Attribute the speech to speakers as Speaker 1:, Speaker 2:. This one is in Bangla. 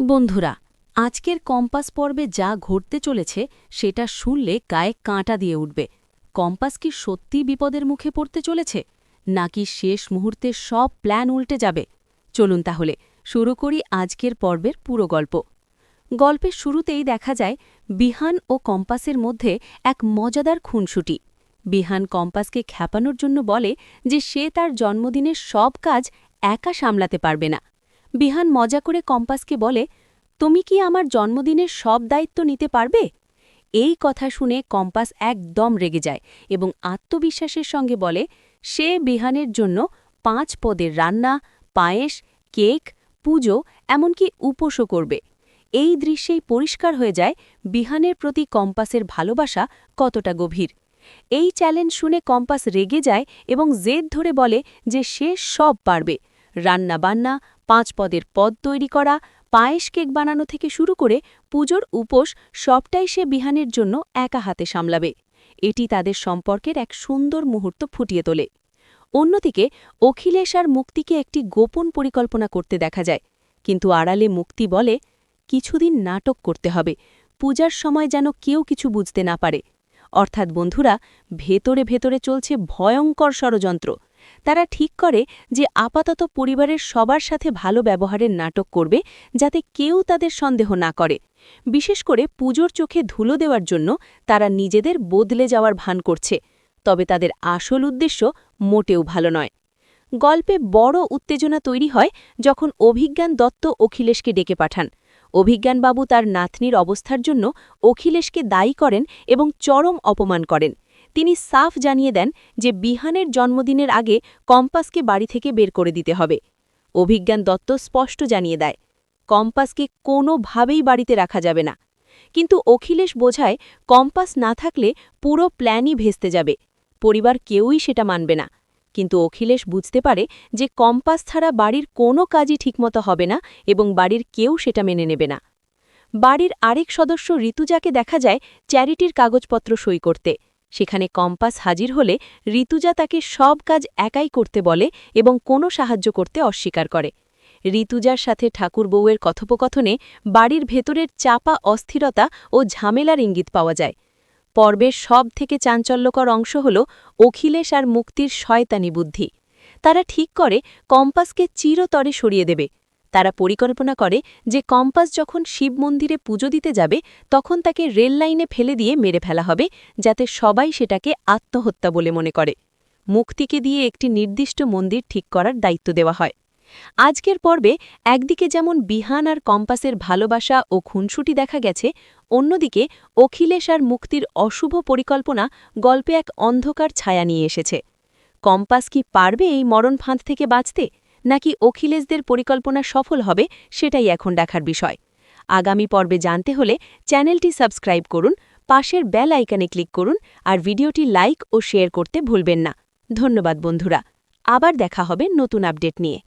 Speaker 1: বন্ধুরা, আজকের কম্পাস পর্বে যা ঘটতে চলেছে সেটা শুনলে গায়ে কাঁটা দিয়ে উঠবে। কম্পাস কি সত্যি বিপদের মুখে পড়তে চলেছে, নাকি শেষ মুহূর্তে সব প্ল্যান উল্টে যাবে? চলুন তাহলে, শুরু করি আজকের পর্বের পুরো গল্প। গল্পের শুরুতেই দেখা যায়, বিহান ও কম্পাসের মধ্যে এক মজাদার খুনসুটি। বিহান কম্পাসকে খ্যাপানোর জন্য বলে যে সে তার জন্মদিনের সব কাজ একা সামলাতে পারবে না। বিহান মজা করে কম্পাসকে বলে, তুমি কি আমার জন্মদিনের সব দায়িত্ব নিতে পারবে? এই কথা শুনে কম্পাস একদম রেগে যায় এবং আত্মবিশ্বাসের সঙ্গে বলে, সে বিহানের জন্য পাঁচ পদের রান্না, পায়েস, কেক, পুজো, এমনকি উপোসও করবে। এই দৃশ্যেই পরিষ্কার হয়ে যায় বিহানের প্রতি কম্পাসের ভালোবাসা কতটা গভীর। এই চ্যালেঞ্জ শুনে কম্পাস রেগে যায় এবং জেদ ধরে বলে যে সে সব পারবে। রান্না বান্না পাঁচ পদের পদ তৈরি করা, পায়েস কেক বানানো থেকে শুরু করে পুজোর উপোস, সবটাই সে বিহানের জন্য একা হাতে সামলাবে। এটি তাদের সম্পর্কের এক সুন্দর মুহূর্ত ফুটিয়ে তোলে। অন্যদিকে, অখিলেশ আর মুক্তিকে একটি গোপন পরিকল্পনা করতে দেখা যায়। কিন্তু আড়ালে মুক্তি বলে, কিছুদিন নাটক করতে হবে। পূজার সময় যেন কেউ কিছু বুঝতে না পারে। অর্থাৎ বন্ধুরা, ভেতরে ভেতরে চলছে ভয়ঙ্কর ষড়যন্ত্র। তারা ঠিক করে যে আপাতত পরিবারের সবার সাথে ভালো ব্যবহারের নাটক করবে যাতে কেউ তাদের সন্দেহ না করে। বিশেষ করে পুজোর চোখে ধুলো দেওয়ার জন্য তারা নিজেদের বদলে যাওয়ার ভান করছে। তবে তাদের আসল উদ্দেশ্য মোটেও ভালো নয়। গল্পে বড় উত্তেজনা তৈরি হয় যখন অভিজ্ঞান দত্ত অখিলেশকে ডেকে পাঠান। অভিজ্ঞানবাবু তার নাতনির অবস্থার জন্য অখিলেশকে দায়ী করেন এবং চরম অপমান করেন। তিনি সাফ জানিয়ে দেন যে বিহানের জন্মদিনের আগে কম্পাসকে বাড়ি থেকে বের করে দিতে হবে। অভিজ্ঞান দত্ত স্পষ্ট জানিয়ে দেয়, কম্পাসকে কোনোভাবেই বাড়িতে রাখা যাবে না। কিন্তু অখিলেশ বোঝায়, কম্পাস না থাকলে পুরো প্ল্যানই ভেস্তে যাবে। পরিবার কেউই সেটা মানবে না। কিন্তু অখিলেশ বুঝতে পারে যে কম্পাস ছাড়া বাড়ির কোনো কাজই ঠিকমতো হবে না এবং বাড়ির কেউ সেটা মেনে নেবে না। বাড়ির আরেক সদস্য ঋতুজাকে দেখা যায় চ্যারিটির কাগজপত্র সই করতে। সেখানে কম্পাস হাজির হলে ঋতুজা তাকে সব কাজ একাই করতে বলে এবং কোনো সাহায্য করতে অস্বীকার করে। ঋতুজার সাথে ঠাকুর বউয়ের কথোপকথনে বাড়ির ভেতরের চাপা অস্থিরতা ও ঝামেলার ইঙ্গিত পাওয়া যায়। পর্বের সব থেকে চাঞ্চল্যকর অংশ হল অখিলেশ আর মুক্তির শয়তানি বুদ্ধি। তারা ঠিক করে কম্পাসকে চিরতরে সরিয়ে দেবে। তারা পরিকল্পনা করে যে কম্পাস যখন শিব মন্দিরে পুজো দিতে যাবে, তখন তাকে রেল লাইনে ফেলে দিয়ে মেরে ফেলা হবে, যাতে সবাই সেটাকে আত্মহত্যা বলে মনে করে। মুক্তিকে দিয়ে একটি নির্দিষ্ট মন্দির ঠিক করার দায়িত্ব দেওয়া হয়। আজকের পর্বে একদিকে যেমন বিহান আর কম্পাসের ভালোবাসা ও খুনসুটি দেখা গেছে, অন্যদিকে অখিলেশ আর মুক্তির অশুভ পরিকল্পনা গল্পে এক অন্ধকার ছায়া নিয়ে এসেছে। কম্পাস কি পারবে এই মরণ ফাঁদ থেকে বাঁচতে? নাকি অখিলেশদের পরিকল্পনা সফল হবে সেটাই এখন দেখার বিষয়। আগামী পর্বে জানতে হলে চ্যানেলটি সাবস্ক্রাইব করুন, পাশের বেল আইকানে ক্লিক করুন আর ভিডিওটি লাইক ও শেয়ার করতে ভুলবেন না। ধন্যবাদ বন্ধুরা, আবার দেখা হবে নতুন আপডেট নিয়ে।